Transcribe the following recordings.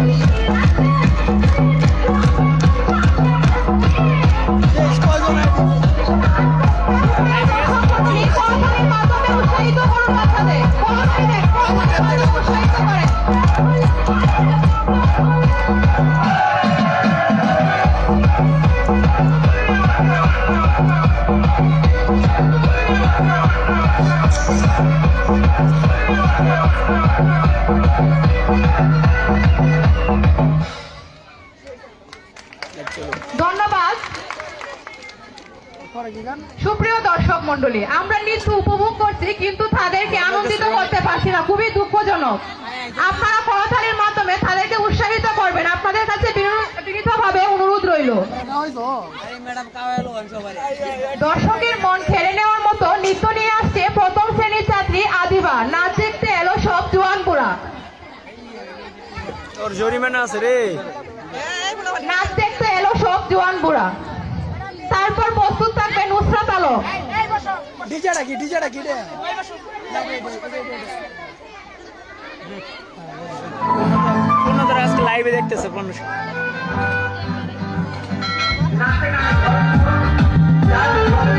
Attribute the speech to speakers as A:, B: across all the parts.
A: এই সুপ্রিয় দর্শক মন্ডলী আমরা নৃত্য উপভোগ করছি কিন্তু তাদেরকে আনন্দিত করতে পারছি না। খুবই দুঃখজনক। আপনারা করতালির মাধ্যমে তাদেরকে উৎসাহিত করবেন। আপনাদের কাছে বিনীতভাবে অনুরোধ রইল। দর্শকের মন কেড়ে নেওয়ার মতো নৃত্য নিয়ে আসছে প্রথম শ্রেণির ছাত্রী আদিবা। নাচ দেখতে এলো সব জোয়ানপুরা।
B: তোর জরিমানা আছে রে।
A: নাচ দেখতে এলো সব জোয়ান বুড়া তারপর প্রস্তুত থাকবে নুসরাত আলো
C: ডিজে ডাকি ডিজে ডাকি রে?
B: পূর্ণতারা আজকে লাইভে দেখতেছে পূর্ণ
A: আরও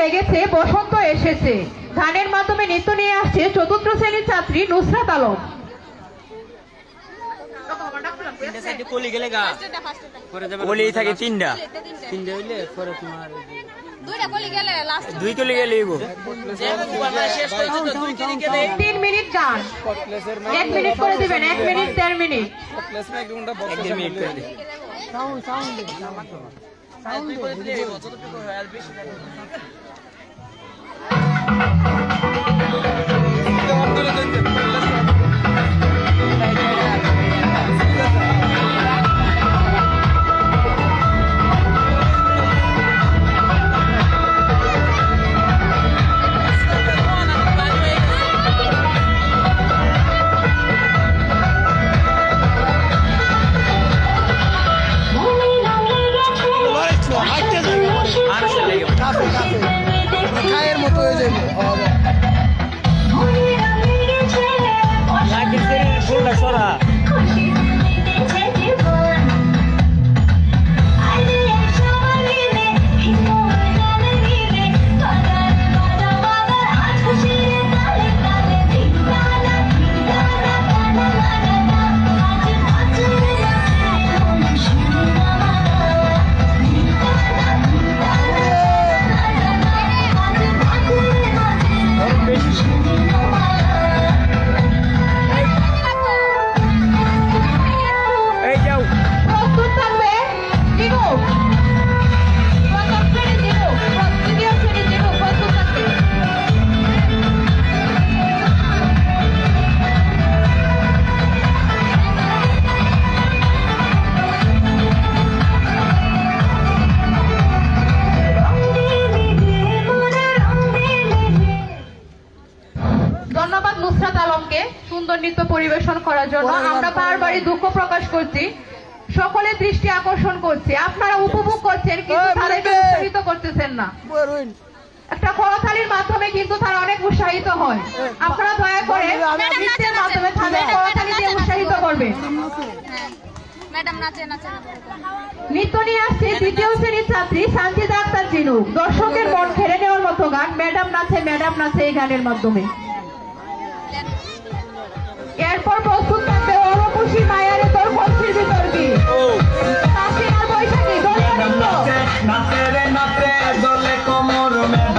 A: লেগেছে বসন্ত এসেছে গানের মাধ্যমে নৃত্য নিয়ে আসছে চতুর্থ শ্রেণির ছাত্রী নুসরাত আলম
B: কলি থাকে তিনটা তিনটা হইলে পরে তোমার
D: দুইটা কলি গেলে লাস্ট
B: দুই কলি গেলে
A: তিন মিনিট গান এক মিনিট করে দিবেন এক মিনিট দেড় মিনিট
B: এক দেড় মিনিট
A: Şimdi onları da সকলের দৃষ্টি আকর্ষণ করছে। আপনারা উপভোগ করছেন কিন্তু করতেছেন না। একটা করতালির মাধ্যমে কিন্তু তারা অনেক উৎসাহিত হয়। আপনারা দয়া করে উৎসাহিত
D: করবে।
A: নৃত্য নিয়ে আসছে দ্বিতীয় শ্রেণির ছাত্রী দর্শকের মন খেলে নেওয়ার মতো গান। ম্যাডাম নাচে ম্যাডাম নাচে এই গানের মাধ্যমে। এরপর প্রস্তুত থাকবে অরকুশি মায়ারে
E: নাচে নাচে দলে কোমর মেলা।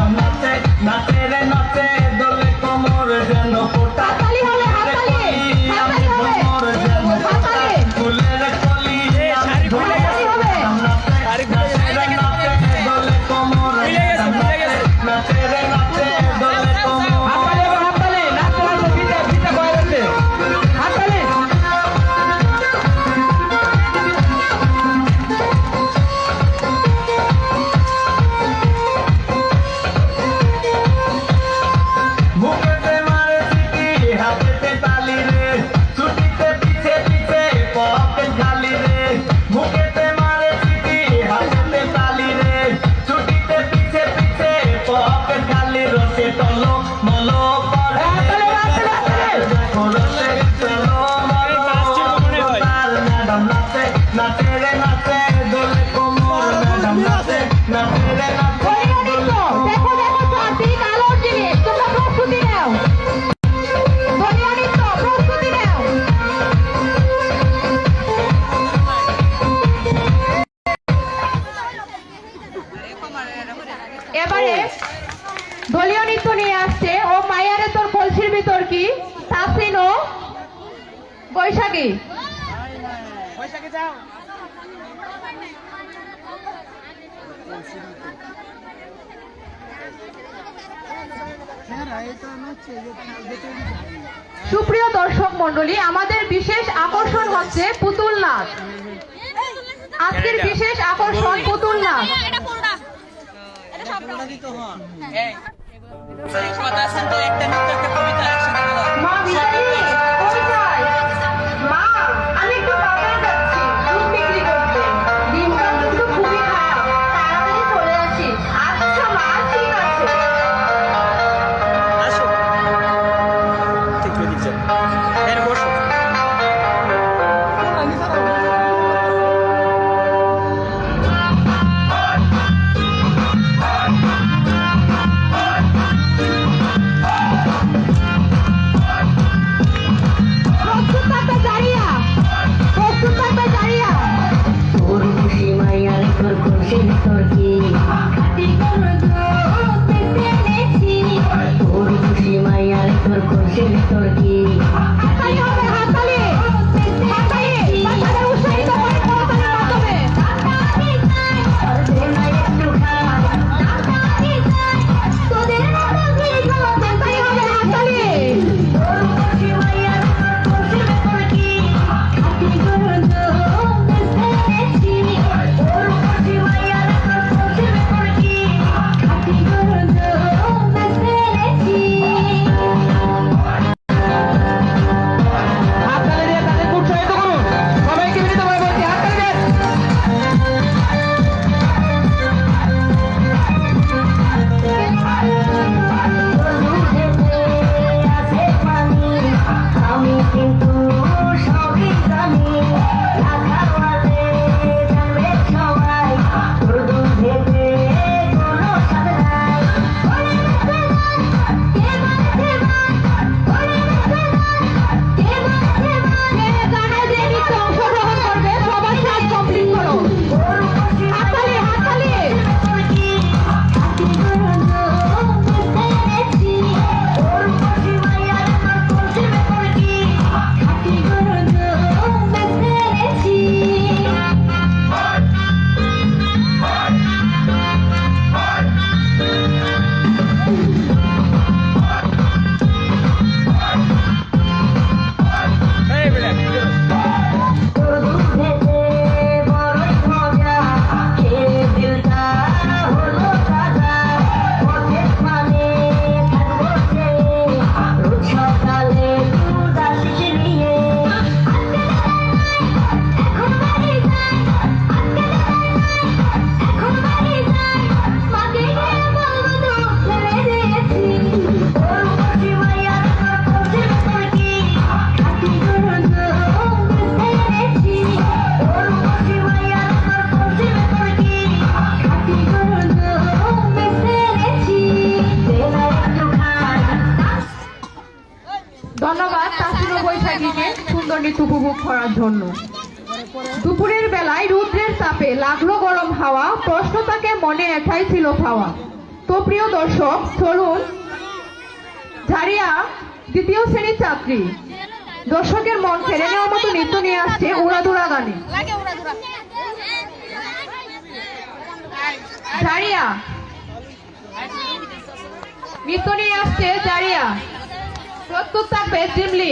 A: সুপ্রিয় দর্শক মন্ডলী আমাদের বিশেষ আকর্ষণ হচ্ছে পুতুল নাচ আজকের বিশেষ আকর্ষণ পুতুল নাচ
F: ছিল খাওয়া। তো প্রিয় দর্শক চলুন ঝাড়িয়া দ্বিতীয় শ্রেণির ছাত্রী দর্শকের মন ফেরে নেওয়ার মতো নৃত্য নিয়ে আসছে উড়াধুরা গানে। ঝাড়িয়া। নৃত্য নিয়ে আসছে ঝাড়িয়া। প্রস্তুত থাকবে জিমলি।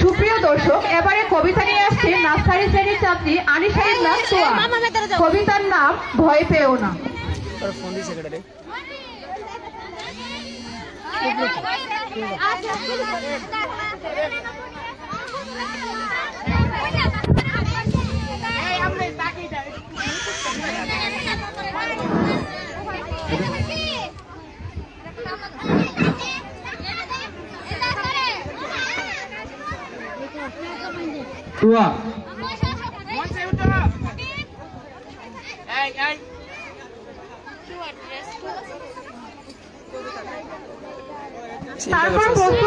F: সুপ্রিয় দর্শক এবারে কবিতা নিয়ে আসছে নার্সারি শ্রেণির ছাত্রী আনিসা ইসলাম সোয়া। কবিতার নাম ভয় পেও না।
G: Thank you. টুয়া
F: তারপর বস্তু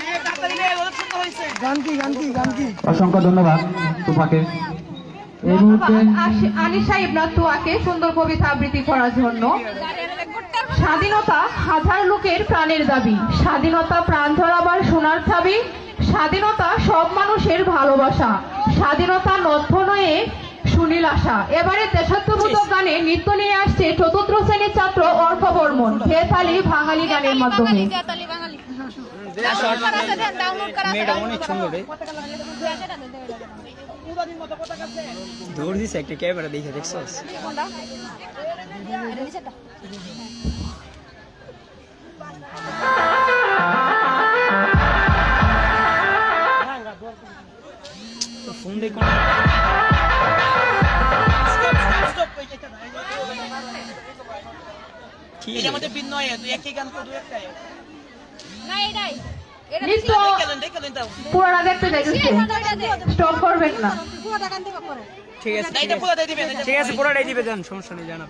B: অসংখ্য ধন্যবাদ তোমাকে এই মুহূর্তে
A: আনিশা ইবনা সুন্দর কবিতা আবৃত্তি করার জন্য। স্বাধীনতা হাজার লোকের প্রাণের দাবি। স্বাধীনতা প্রাণ ধরাবার সোনার ছাবি স্বাধীনতা সব মানুষের ভালোবাসা। স্বাধীনতা নথ নয়ে সুনীল আশা। এবারে দেশাত্মবোধক গানে নৃত্য নিয়ে আসছে চতুর্থ শ্রেণির ছাত্র অর্ক বর্মন। ভেতালি বাঙালি গানের মাধ্যমে।
H: মেয়েটা অনেক সুন্দর রে। দৌড় দিছে একটা ক্যামেরা দেখে দেখছস?
D: কোনটা এটা নিচেরটা
H: ফোন দিয়ে কোন কি রে?
D: না এটাই এটা
A: নৃত্য পুরোটা দেখতে চাইছে স্টপ করবেন না।
H: ঠিক আছে। ঠিক পুরোটাই দিবে যান সমস্যা নেই জানাব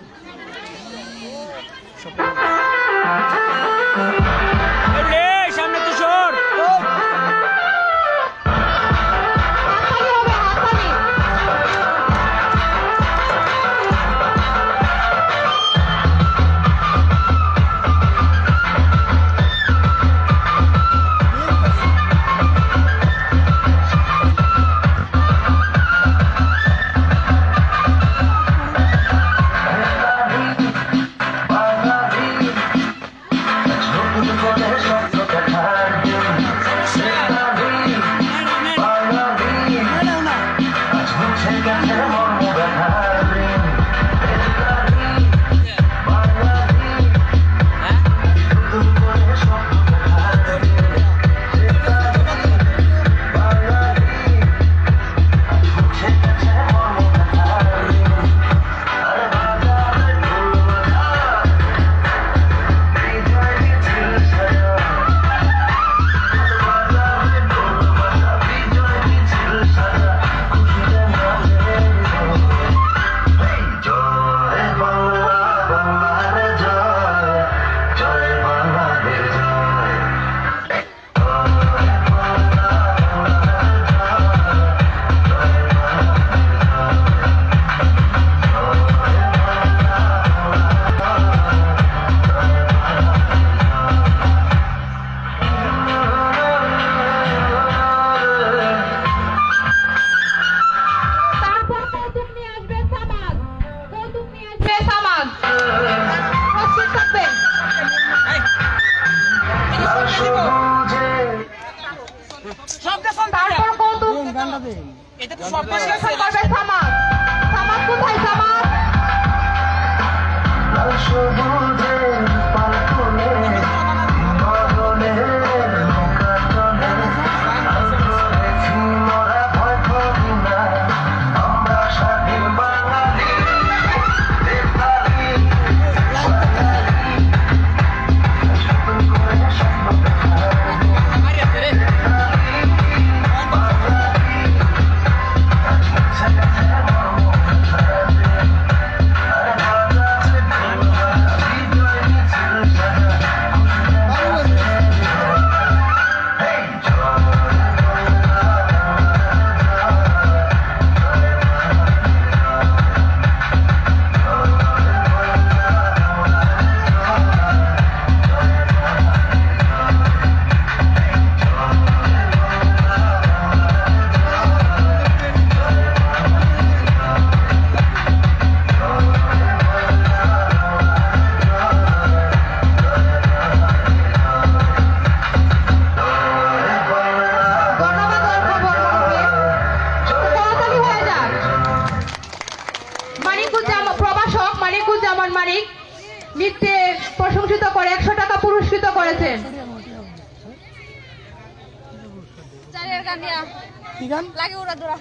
D: গান? লাগে উড়া দৌড়া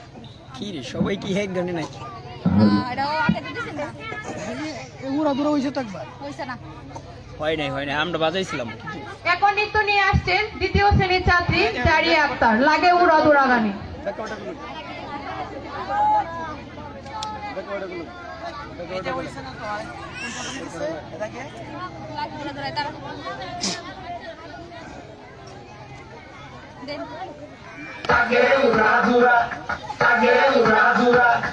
B: কি রে সবাই কি এক গানে নাকি
D: এটাও আগে দিতেছেন না?
C: উড়া দূরা হয়েছে তো একবার।
D: হইছে না।
B: হয় নাই হয় নাই আমরা বাজাইছিলাম।
A: এখন নৃত্য নিয়ে আসছেন দ্বিতীয় শ্রেণির ছাত্রী জারিয়া আক্তার। লাগে উড়া দুরা গানে।
D: লাগবে না ধরে তারা দেন
H: লাগে উড়াধুরা লাগে উড়াধুরা তুমি